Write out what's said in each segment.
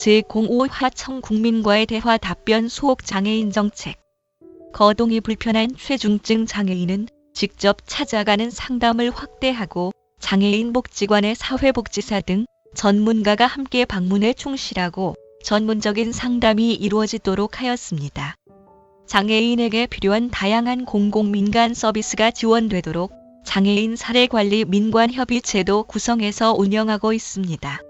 제05화 청국민과의 대화 답변 수옥 장애인 정책 거동이 불편한 최중증 장애인은 직접 찾아가는 상담을 확대하고 장애인 복지관의 사회복지사 등 전문가가 함께 방문에 충실하고 전문적인 상담이 이루어지도록 하였습니다. 장애인에게 필요한 다양한 공공 민간 서비스가 지원되도록 장애인 사례 관리 민관 협의체도 구성해서 운영하고 있습니다.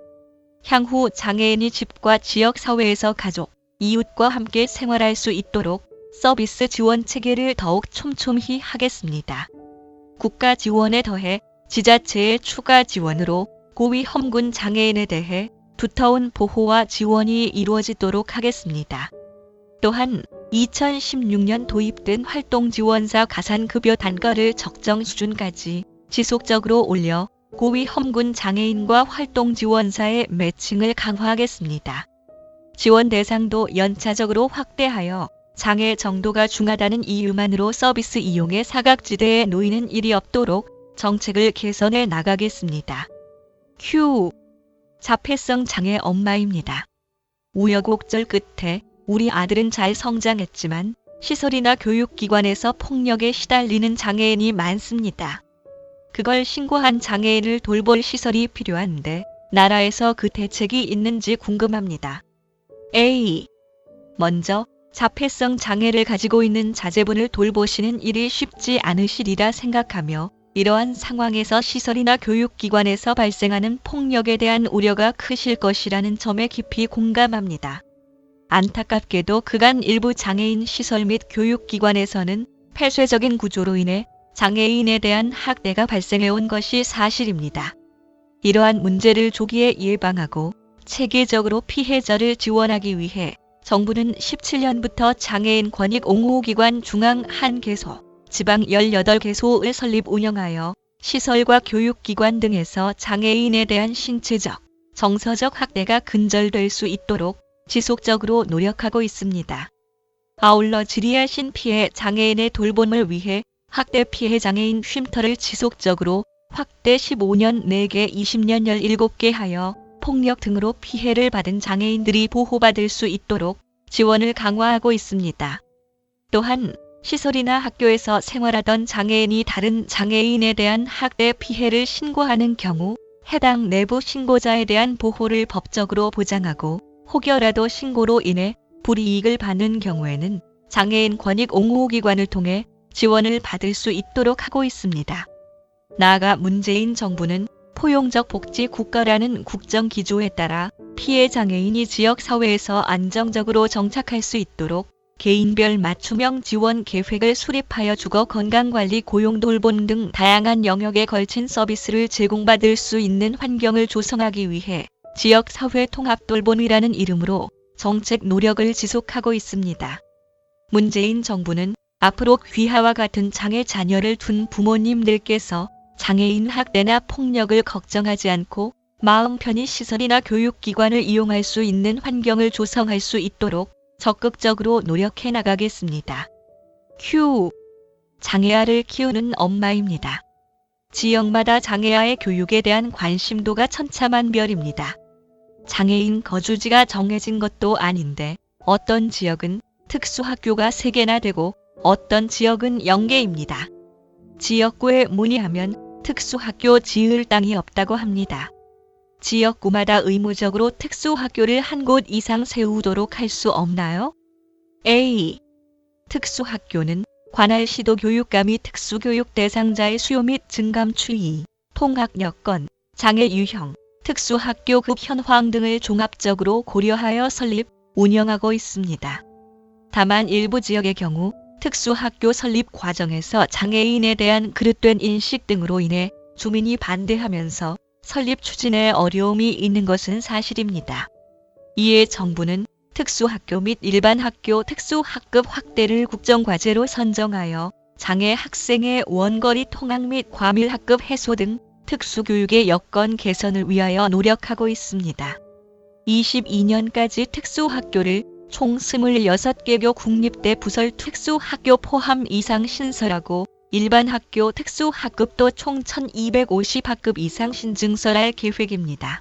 향후 장애인이 집과 지역 사회에서 가족, 이웃과 함께 생활할 수 있도록 서비스 지원 체계를 더욱 촘촘히 하겠습니다. 국가 지원에 더해 지자체의 추가 지원으로 고위 험군 장애인에 대해 두터운 보호와 지원이 이루어지도록 하겠습니다. 또한 2016년 도입된 활동 지원사 가산급여 단가를 적정 수준까지 지속적으로 올려 고위 험군 장애인과 활동 지원사의 매칭을 강화하겠습니다. 지원 대상도 연차적으로 확대하여 장애 정도가 중하다는 이유만으로 서비스 이용의 사각지대에 놓이는 일이 없도록 정책을 개선해 나가겠습니다. 큐. 자폐성 장애 엄마입니다. 우여곡절 끝에 우리 아들은 잘 성장했지만 시설이나 교육기관에서 폭력에 시달리는 장애인이 많습니다. 그걸 신고한 장애인을 돌볼 시설이 필요한데 나라에서 그 대책이 있는지 궁금합니다. A. 먼저 자폐성 장애를 가지고 있는 자제분을 돌보시는 일이 쉽지 않으시리라 생각하며 이러한 상황에서 시설이나 교육기관에서 발생하는 폭력에 대한 우려가 크실 것이라는 점에 깊이 공감합니다. 안타깝게도 그간 일부 장애인 시설 및 교육기관에서는 폐쇄적인 구조로 인해 장애인에 대한 학대가 발생해온 것이 사실입니다. 이러한 문제를 조기에 예방하고 체계적으로 피해자를 지원하기 위해 정부는 17년부터 장애인 권익 옹호기관 중앙 1개소, 지방 18개소를 설립 운영하여 시설과 교육기관 등에서 장애인에 대한 신체적, 정서적 학대가 근절될 수 있도록 지속적으로 노력하고 있습니다. 아울러 지리하신 피해 장애인의 돌봄을 위해 학대 피해 장애인 쉼터를 지속적으로 확대 15년 4개 20년 17개 하여 폭력 등으로 피해를 받은 장애인들이 보호받을 수 있도록 지원을 강화하고 있습니다. 또한 시설이나 학교에서 생활하던 장애인이 다른 장애인에 대한 학대 피해를 신고하는 경우 해당 내부 신고자에 대한 보호를 법적으로 보장하고 혹여라도 신고로 인해 불이익을 받는 경우에는 장애인 권익 옹호기관을 통해 지원을 받을 수 있도록 하고 있습니다. 나아가 문재인 정부는 포용적 복지 국가라는 국정 기조에 따라 피해 장애인이 지역 사회에서 안정적으로 정착할 수 있도록 개인별 맞춤형 지원 계획을 수립하여 주거 건강관리 고용 돌봄 등 다양한 영역에 걸친 서비스를 제공받을 수 있는 환경을 조성하기 위해 지역 사회 통합 돌봄이라는 이름으로 정책 노력을 지속하고 있습니다. 문재인 정부는 앞으로 귀하와 같은 장애 자녀를 둔 부모님들께서 장애인 학대나 폭력을 걱정하지 않고 마음 편히 시설이나 교육기관을 이용할 수 있는 환경을 조성할 수 있도록 적극적으로 노력해 나가겠습니다. 큐. 장애아를 키우는 엄마입니다. 지역마다 장애아의 교육에 대한 관심도가 천차만별입니다. 장애인 거주지가 정해진 것도 아닌데 어떤 지역은 특수학교가 3개나 되고 어떤 지역은 0개입니다. 지역구에 문의하면 특수학교 지을 땅이 없다고 합니다. 지역구마다 의무적으로 특수학교를 한 곳 이상 세우도록 할 수 없나요? A. 특수학교는 관할 시도 교육감 및 특수교육 대상자의 수요 및 증감 추이, 통학 여건, 장애 유형, 특수학교 급 현황 등을 종합적으로 고려하여 설립, 운영하고 있습니다. 다만 일부 지역의 경우 특수학교 설립 과정에서 장애인에 대한 그릇된 인식 등으로 인해 주민이 반대하면서 설립 추진에 어려움이 있는 것은 사실입니다. 이에 정부는 특수학교 및 일반 학교 특수학급 확대를 국정과제로 선정하여 장애 학생의 원거리 통학 및 과밀학급 해소 등 특수교육의 여건 개선을 위하여 노력하고 있습니다. 22년까지 특수학교를 총 26개교 국립대 부설 특수학교 포함 이상 신설하고 일반 학교 특수학급도 총 1250학급 이상 신증설할 계획입니다.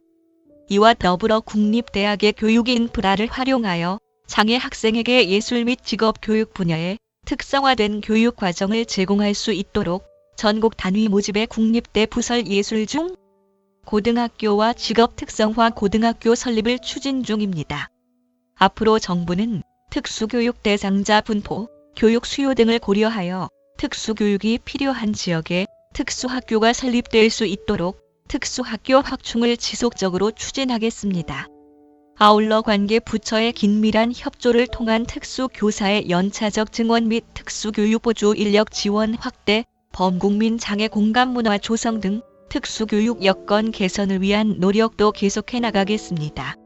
이와 더불어 국립대학의 교육 인프라를 활용하여 장애 학생에게 예술 및 직업 교육 분야에 특성화된 교육 과정을 제공할 수 있도록 전국 단위 모집의 국립대 부설 예술 중 고등학교와 직업 특성화 고등학교 설립을 추진 중입니다. 앞으로 정부는 특수교육 대상자 분포, 교육 수요 등을 고려하여 특수교육이 필요한 지역에 특수학교가 설립될 수 있도록 특수학교 확충을 지속적으로 추진하겠습니다. 아울러 관계 부처의 긴밀한 협조를 통한 특수교사의 연차적 증원 및 특수교육보조 인력 지원 확대, 범국민 장애 공감 문화 조성 등 특수교육 여건 개선을 위한 노력도 계속해 나가겠습니다.